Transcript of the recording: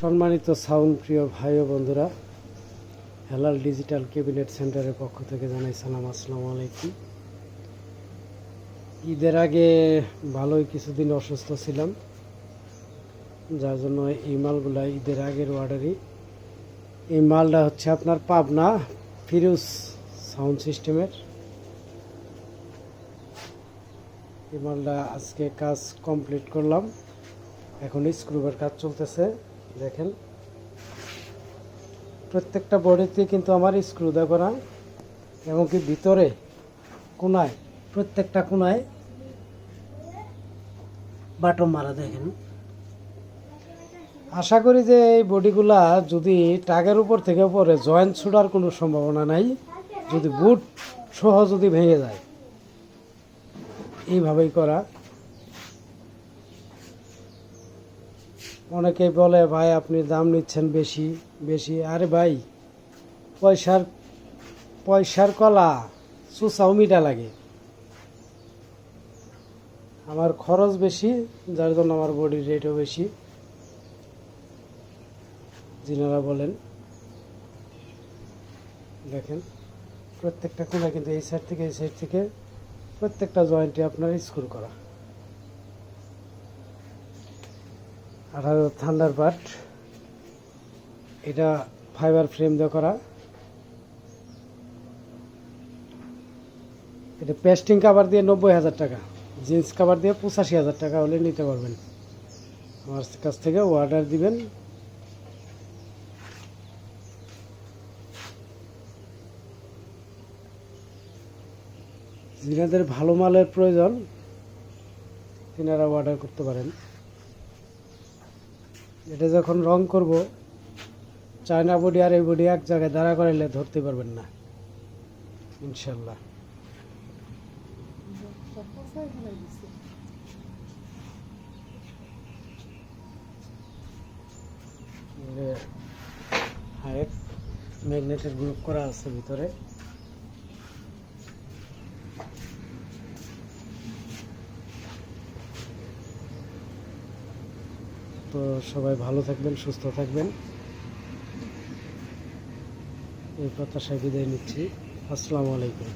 সম্মানিত সাউন্ড প্রিয় ভাই ও বন্ধুরা, হেলাল ডিজিটাল ক্যাবিনেট সেন্টারের পক্ষ থেকে জানাই সালাম, আসসালামু আলাইকুম। ঈদের আগে ভালোই কিছুদিন অসুস্থ ছিলাম, যার জন্য এই মালগুলা ঈদের আগের অর্ডারই এই মালটা হচ্ছে আপনার পাবনা ফিরোজ সাউন্ড সিস্টেমের। এই মালটা আজকে কাজ কমপ্লিট করলাম, এখন স্ক্রুবের কাজ চলতেছে। দেখেন। প্রত্যেকটা বডিতে কিন্তু আমার স্ক্রু দেওয়া করা এমনকি ভিতরে কোনায়, প্রত্যেকটা কোনায় বাটম মারা দেখেন। আশা করি যে এই বডিগুলা যদি টাগের উপর থেকে পরে জয়েন্ট ছুটার কোনো সম্ভাবনা নাই, যদি বুট সহ যদি ভেঙে যায়, এইভাবেই করা। অনেকেই বলে, ভাই, আপনি দাম নিচ্ছেন বেশি বেশি। আরে ভাই, পয়সার পয়সার কলা সুসাও মিটা লাগে। আমার খরচ বেশি, যার জন্য আমার বডির রেটও বেশি। যিনারা বলেন, দেখেন, প্রত্যেকটা কোনা কিন্তু এই সাইড থেকে, এই সাইড থেকে প্রত্যেকটা জয়েন্টে আপনার স্কুল করা। আঠারো থান্ডার বাট এটা ফাইবার ফ্রেম দিয়ে করা। এটা পেস্টিং কাভার দিয়ে নব্বই হাজার টাকা। জিন্স কাভার দিয়ে পঁচাশি হাজার টাকা হলে নিতে পারবেন। আমার কাছ থেকে অর্ডার দিবেন। যিনাদের ভালো মালের প্রয়োজন, তিনারা অর্ডার করতে পারেন। এটা যখন রং করব, চায়না বডি আর এই বডি এক জায়গায় দাঁড়া করাইলে ধরতে পারবেন না। ইনশাল্লাহ। হাইট ম্যাগনেটের গ্রুপ করা আছে ভিতরে। তো সবাই ভালো থাকবেন সুস্থ থাকবেন। এই প্রত্যাশায় বিদায় নিচ্ছি। আসসালামু আলাইকুম।